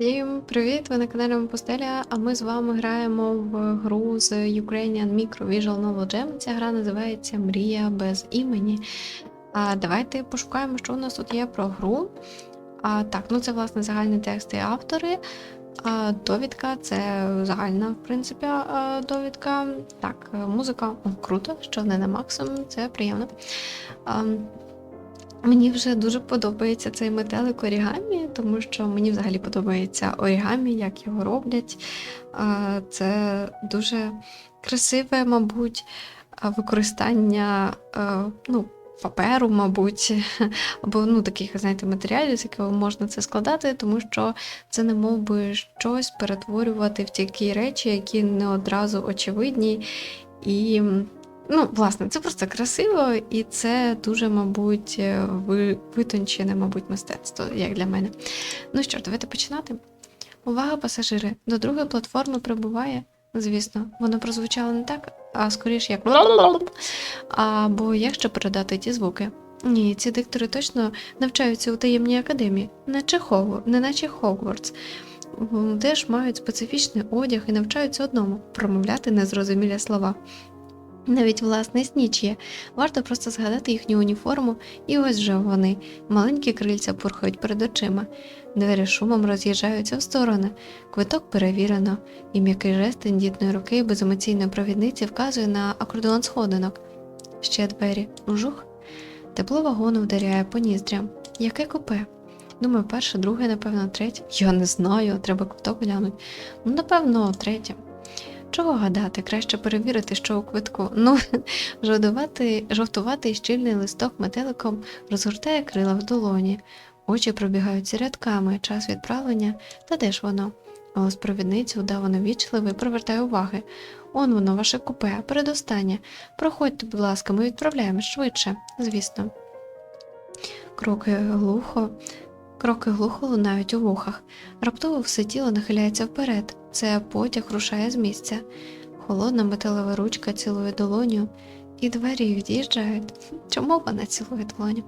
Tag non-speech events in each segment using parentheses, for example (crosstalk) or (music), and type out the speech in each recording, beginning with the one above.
Всім привіт! Ви на каналі Мопустеля, а ми з вами граємо в гру з Ukrainian Micro Visual Novel Jam. Ця гра називається Мрія без імені. А давайте пошукаємо, що у нас тут є про гру. А, так, ну це власне загальні тексти і автори. А, довідка це загальна, в принципі, довідка. Так, музика о, круто, що не на максимум, це приємно. А, Мені вже дуже подобається цей метелик орігамі, тому що мені взагалі подобається орігамі, як його роблять. Це дуже красиве, мабуть, використання ну, паперу, мабуть, (laughs) або ну, таких, знаєте, матеріалів, з якого можна це складати, тому що це не мов би щось перетворювати в такі речі, які не одразу очевидні. І Ну, власне, це просто красиво, і це дуже, мабуть, е, витончене, мабуть, мистецтво, як для мене. Ну що ж, давайте починати. Увага, пасажири! До другої платформи прибуває. Звісно, воно прозвучало не так, а скоріше як або як ще передати ті звуки. Ні, ці диктори точно навчаються у таємній академії, наче Хогу, не наче Хогвартс. М, Теж мають специфічний одяг і навчаються одному промовляти незрозумілі слова. Навіть власне сніч є. Варто просто згадати їхню уніформу, і ось вже вони. Маленькі крильця пурхають перед очима. Двері шумом роз'їжджаються в сторони. Квиток перевірено, і м'який жест тендітної руки беземоційної провідниці вказує на акордеон сходинок. Ще двері. Жух. Тепло вагону вдаряє по ніздрям. Яке купе? Думаю, перше, друге, напевно, третє. Я не знаю, треба квиток глянути. Ну, напевно, третє. Чого гадати? Краще перевірити, що у квитку. Ну, (laughs) жовтувати, жовтуватий щільний листок метеликом розгортає крила в долоні. Очі пробігаються рядками, час відправлення, та де ж воно? Голос провідниці удавано вічливий привертає уваги. Он воно, ваше купе, передостаннє. Проходьте, будь ласка, ми відправляємо швидше, звісно. Кроки глухо, кроки глухо лунають у вухах. Раптово все тіло нахиляється вперед. Це потяг рушає з місця. Холодна металева ручка цілує долоню, і двері від'їжджають. Чому вона цілує долоню?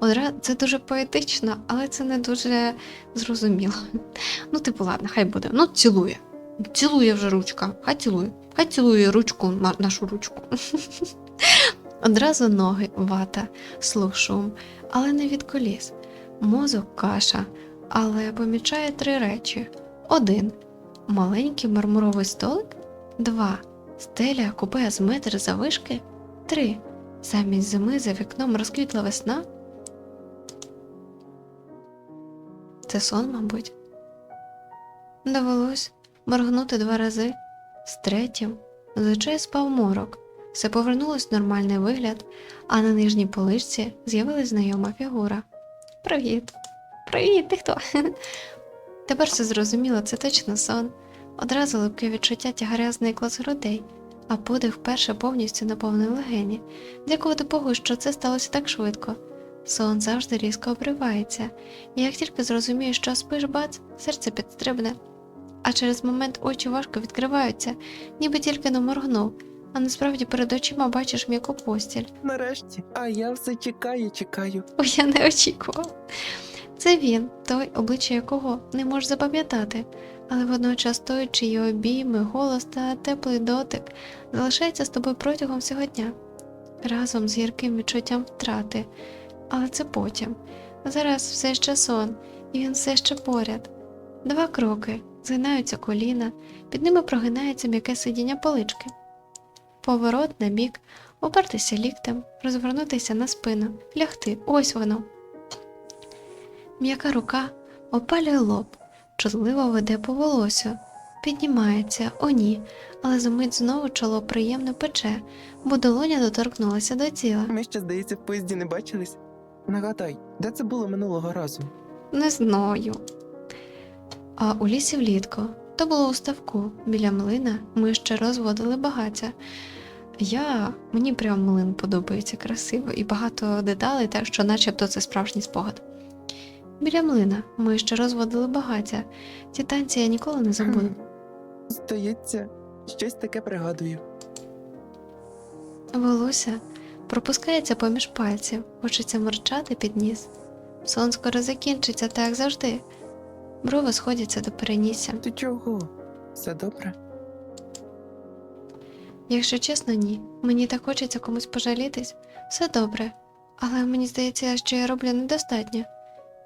Одра... Це дуже поетично, але це не дуже зрозуміло. Ну, типу, ладно, хай буде. Ну, цілує. Цілує вже ручка. Хай цілує. Хай цілує ручку, нашу ручку. (laughs) Одразу ноги, вата, слух шум, але не від коліс. Мозок каша, але помічає три речі: один маленький мармуровий столик, два стеля купе з метр завишки, три замість зими за вікном розквітла весна. Це сон, мабуть. Довелось моргнути два рази. З третім з спав морок. Все повернулось в нормальний вигляд, а на нижній поличці з'явилась знайома фігура. Привіт! Привіт, ти хто? Тепер все зрозуміло, це точно сон. Одразу липке відчуття тягаря зникло з грудей, а подих вперше повністю наповнив легені. Дякувати Богу, що це сталося так швидко. Сон завжди різко обривається, і як тільки зрозумієш, що спиш, бац, серце підстрибне. А через момент очі важко відкриваються, ніби тільки не моргнув, а насправді перед очима бачиш м'яку постіль. Нарешті, а я все чекаю, чекаю. Ой, я не очікував. Це він, той, обличчя якого не можеш запам'ятати, але водночас той, чиї обійми, голос та теплий дотик залишається з тобою протягом всього дня, разом з гірким відчуттям втрати. Але це потім. Зараз все ще сон, і він все ще поряд. Два кроки, згинаються коліна, під ними прогинається м'яке сидіння полички. Поворот на бік, опертися ліктем, розвернутися на спину, лягти, ось воно. М'яка рука опалює лоб, чутливо веде по волосю, піднімається, о ні, але за мить знову чоло приємно пече, бо долоня доторкнулася до тіла. Ми ще, здається, в поїзді не бачились. Нагадай, де це було минулого разу? Не знаю. А у лісі влітку, то було у ставку, біля млина ми ще розводили багаття. Я мені прям млин подобається красиво і багато деталей, так що начебто це справжній спогад. Біля млина ми ще розводили багаття. Ті танці я ніколи не забуду. Здається, щось таке пригадую. Волосся пропускається поміж пальців, хочеться морчати під ніс. Сон скоро закінчиться, так як завжди. брови сходяться до перенісся. Ти чого? Все добре? Якщо чесно, ні. Мені так хочеться комусь пожалітись. Все добре. Але мені здається, що я роблю недостатньо.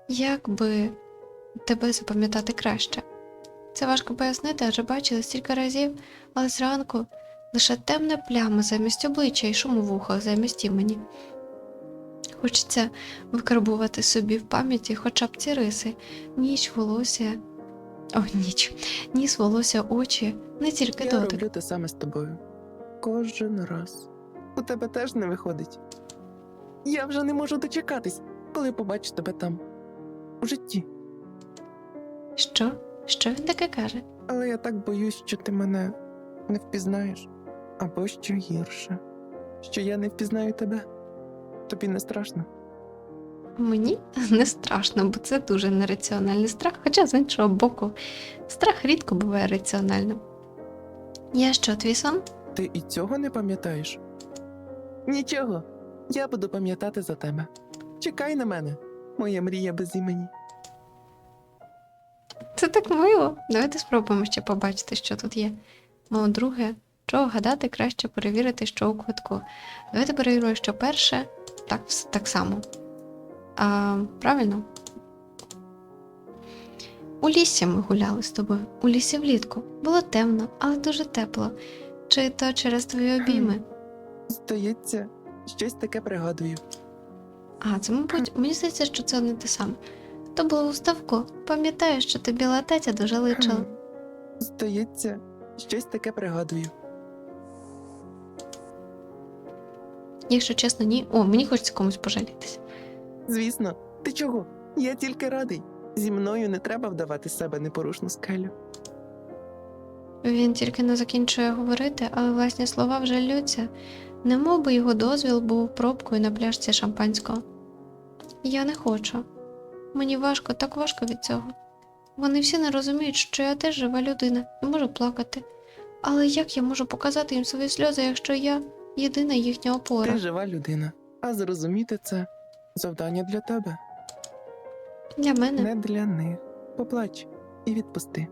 Як би тебе запам'ятати краще? Це важко пояснити, адже бачили стільки разів, але зранку лише темна пляма замість обличчя і шум у вухах замість імені. Хочеться викарбувати собі в пам'яті хоча б ці риси, ніч, волосся. О, ніч, ніс, волосся, очі, не тільки Я дотик. роблю те саме з тобою. Кожен раз. У тебе теж не виходить. Я вже не можу дочекатись, коли побачу тебе там. У житті. Що? Що він таке каже? Але я так боюсь, що ти мене не впізнаєш. Або що гірше, що я не впізнаю тебе. Тобі не страшно? Мені не страшно, бо це дуже нераціональний страх, хоча з іншого боку, страх рідко буває раціональним. Я що, твій сон? Ти і цього не пам'ятаєш? Нічого, я буду пам'ятати за тебе. Чекай на мене, моя мрія без імені. Це так мило. Давайте спробуємо ще побачити, що тут є. Ну, друге, чого гадати, краще перевірити, що у квитку. Давайте перевіримо, що перше, так, так само. А, правильно? У лісі ми гуляли з тобою. У лісі влітку. Було темно, але дуже тепло. Чи то через твої обійми? Здається, щось таке пригадую. А, це, мабуть, мені здається, що це не те саме. То було у ставку. Пам'ятаю, що тобі латеця дуже личила. Здається, щось таке пригадую. Якщо чесно, ні. О, мені хочеться комусь пожалітися. Звісно, ти чого? Я тільки радий. Зі мною не треба вдавати з себе непорушну скелю. Він тільки не закінчує говорити, але власні слова вже ллються, немов би його дозвіл був пробкою на пляшці шампанського. Я не хочу. Мені важко, так важко від цього. Вони всі не розуміють, що я теж жива людина і можу плакати. Але як я можу показати їм свої сльози, якщо я єдина їхня опора? Ти жива людина, а зрозуміти це завдання для тебе, Для мене не для них. Поплач і відпусти.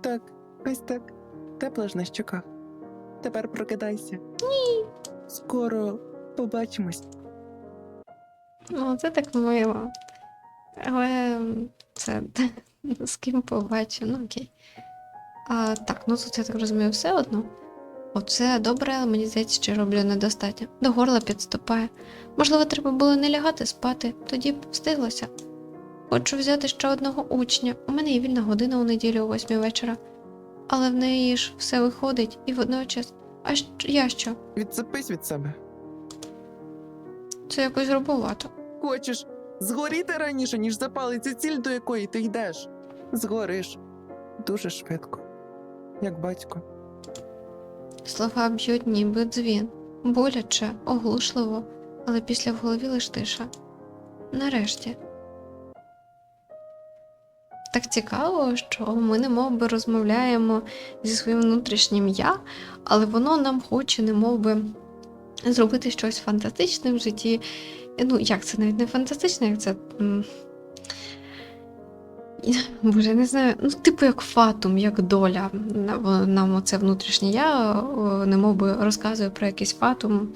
Так, ось так. Тепло ж на щоках. Тепер прокидайся. Ні. Скоро побачимось. Ну, це так мило. Але це (laughs) з ким побачу, ну окей. А, так, ну тут я так розумію, все одно. Оце добре, але мені здається, що роблю недостатньо. До горла підступає. Можливо, треба було не лягати спати, тоді б встиглося. Хочу взяти ще одного учня. У мене є вільна година у неділю о восьмій вечора. Але в неї ж все виходить і водночас. А я що? Відцепись від себе. Це якось грубовато. Хочеш згоріти раніше, ніж запалиться ціль, до якої ти йдеш. Згориш дуже швидко, як батько. Слова б'ють ніби дзвін, боляче, оглушливо, але після в голові лиш тиша. Нарешті. Так цікаво, що ми не мов би розмовляємо зі своїм внутрішнім я, але воно нам хоче, не би, зробити щось фантастичне в житті. Ну, як це навіть не фантастичне, як це. Боже, не знаю, ну, типу як фатум, як доля. Нам- оце внутрішнє я немов би розказує про якийсь фатум.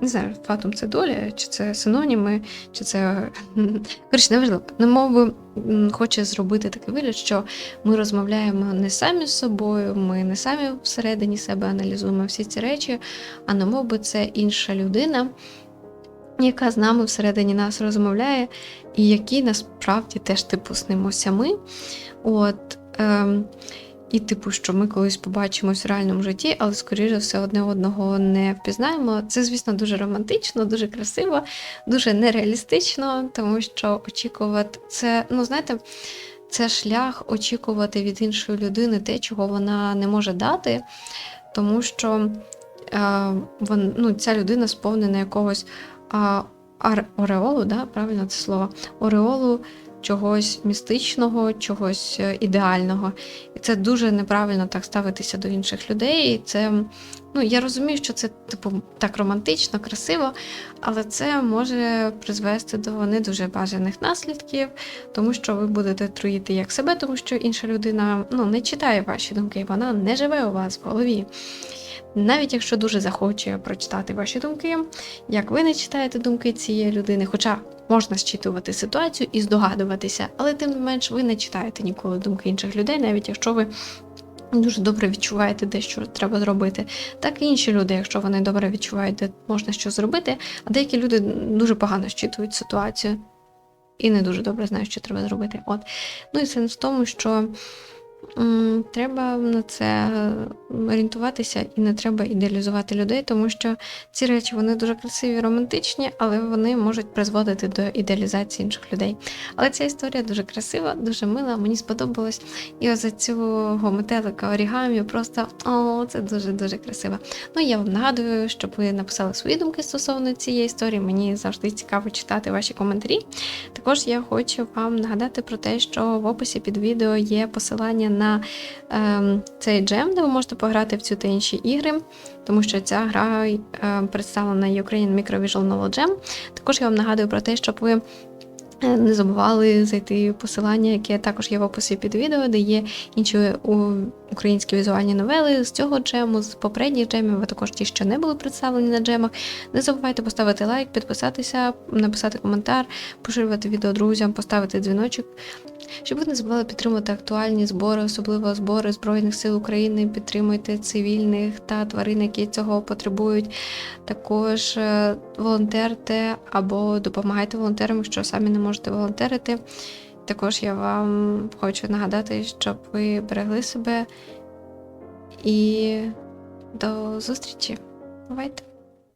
Не знаю, фатум це доля, чи це синоніми, чи це. (laughs) Коротше, неважливо. Немов би хоче зробити такий вигляд, що ми розмовляємо не самі з собою, ми не самі всередині себе аналізуємо всі ці речі, а немов би це інша людина, яка з нами всередині нас розмовляє, і які насправді теж типу снимося ми. От, ем, і, типу, що ми колись побачимось в реальному житті, але, скоріше все, одне одного не впізнаємо. Це, звісно, дуже романтично, дуже красиво, дуже нереалістично, тому що очікувати це, ну, знаєте, це шлях очікувати від іншої людини те, чого вона не може дати, тому що е, вон, ну, ця людина сповнена якогось ар- ореолу, да, правильно це слово, ореолу чогось містичного, чогось е, ідеального. І це дуже неправильно так ставитися до інших людей. І це, ну, я розумію, що це типу так романтично, красиво, але це може призвести до не дуже бажаних наслідків, тому що ви будете труїти як себе, тому що інша людина ну, не читає ваші думки, вона не живе у вас в голові. Навіть якщо дуже захоче прочитати ваші думки, як ви не читаєте думки цієї людини, хоча можна зчитувати ситуацію і здогадуватися, але тим не менш ви не читаєте ніколи думки інших людей, навіть якщо ви дуже добре відчуваєте де що треба зробити. Так і інші люди, якщо вони добре відчувають, де можна що зробити, а деякі люди дуже погано щитують ситуацію і не дуже добре знають, що треба зробити. От. Ну і сенс в тому, що м, треба на це орієнтуватися і не треба ідеалізувати людей, тому що ці речі вони дуже красиві, романтичні, але вони можуть призводити до ідеалізації інших людей. Але ця історія дуже красива, дуже мила, мені сподобалось. І ось за цього метелика орігамі просто о, це дуже-дуже красиво. Ну я вам нагадую, щоб ви написали свої думки стосовно цієї історії. Мені завжди цікаво читати ваші коментарі. Також я хочу вам нагадати про те, що в описі під відео є посилання на ем, цей джем, де ви можете пограти в цю та інші ігри, тому що ця гра е, представлена Ukrainian Micro Visual Novel Jam. Також я вам нагадую про те, щоб ви. е, Не забували зайти в посилання, яке також є в описі під відео, де є інші українські візуальні новели з цього джему, з попередніх джемів, а також ті, що не були представлені на джемах. Не забувайте поставити лайк, підписатися, написати коментар, поширювати відео друзям, поставити дзвіночок, щоб ви не забували підтримувати актуальні збори, особливо збори Збройних сил України. Підтримуйте цивільних та тварин, які цього потребують. Також е, волонтерте або допомагайте волонтерам, якщо самі не можете волонтерити. Також я вам хочу нагадати, щоб ви берегли себе і до зустрічі. Бувайте!